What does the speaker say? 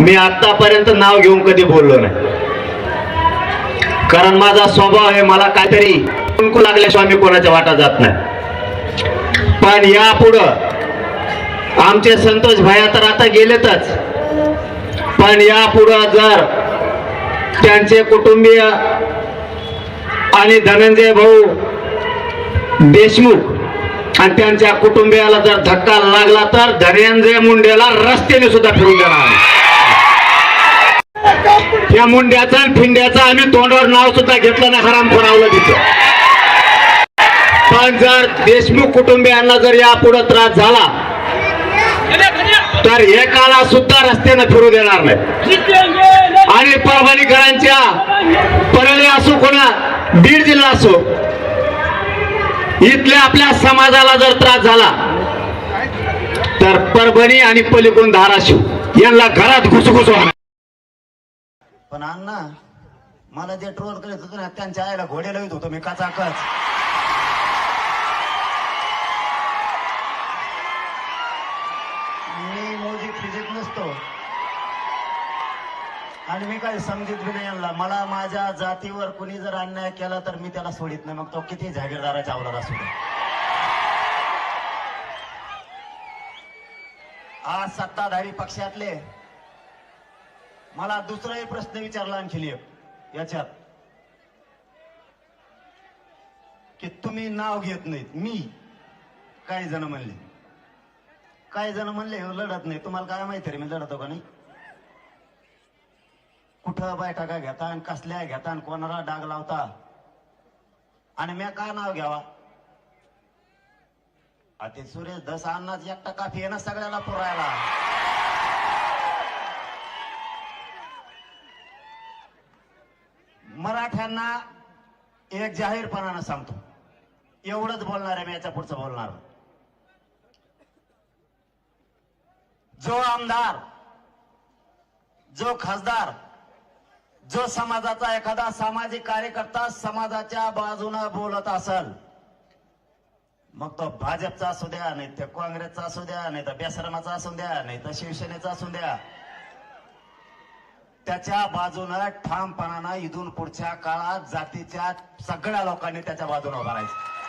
मी आतापर्यंत नाव घेऊन कधी बोललो नाही. कारण माझा स्वभाव आहे मला काहीतरी कुंकू लागल्याशिवाय मी कोणाच्या वाटा जात नाही. पण यापुढं आमचे संतोष भाया तर आता गेलेतच. पण यापुढं जर त्यांचे कुटुंबीय आणि धनंजय भाऊ देशमुख आणि त्यांच्या कुटुंबियाला जर धक्का लागला तर धनंजय मुंडेला रस्त्याने सुद्धा फिरून देणार या मुंड्याचा आणि फिंड्याचा आम्ही तोंडावर नाव सुद्धा घेतलं ना हराम कोणावलं तिथं. पण जर देशमुख कुटुंबियांना जर यापुढे त्रास झाला तर एकाला सुद्धा रस्त्यानं फिरू देणार नाही. आणि परभणीकरांच्या परळी असो कोणा बीड जिल्हा असो इथल्या आपल्या समाजाला जर त्रास झाला तर परभणी आणि पलीकडून धाराशिव यांना घरात घुसघुस होणार. पण अण्णा मला जे ट्रोल करत होतं ना त्यांच्या आईला घोडे लावित होतो मी कचाकच. मी मोजी फिजिक नसतो. आणि मी काही समजित बी नाही आणला मला माझ्या जातीवर कुणी जर अन्याय केला तर मी त्याला सोडित नाही. मग तो किती जागीरदाराच्या आवडत असू दे आज सत्ताधारी पक्षातले मला दुसराही प्रश्न विचारला आणखी एक. याच्यात. की तुम्ही नाव घेत नाहीत. मी. काही जण म्हणले. काही जण म्हणले लढत नाही. तुम्हाला काय माहिती रे मी लढतो का नाही? कुठं बैठका घेता आणि कसल्या घेता आणि कोणाला डाग लावता? आणि मी का नाव घ्यावा? अति सुरेश दस अन्नाच एकटा काफी आहे ना सगळ्याला पुरायला. मराठ्यांना एक जाहीरपणानं सांगतो. एवढंच बोलणार आहे मी याच्या पुढचं बोलणार. जो आमदार जो खासदार जो समाजाचा एखादा सामाजिक कार्यकर्ता समाजाच्या बाजूनं बोलत असल मग तो भाजपचा असू द्या नाही तर काँग्रेसचा असू द्या नाही तर बेसरमाचा असू द्या नाही तर शिवसेनेचा असू द्या त्याच्या बाजूनं ठामपणानं इथून पुढच्या काळात जातीच्या सगळ्या लोकांनी त्याच्या बाजूनं उभा राहायचं.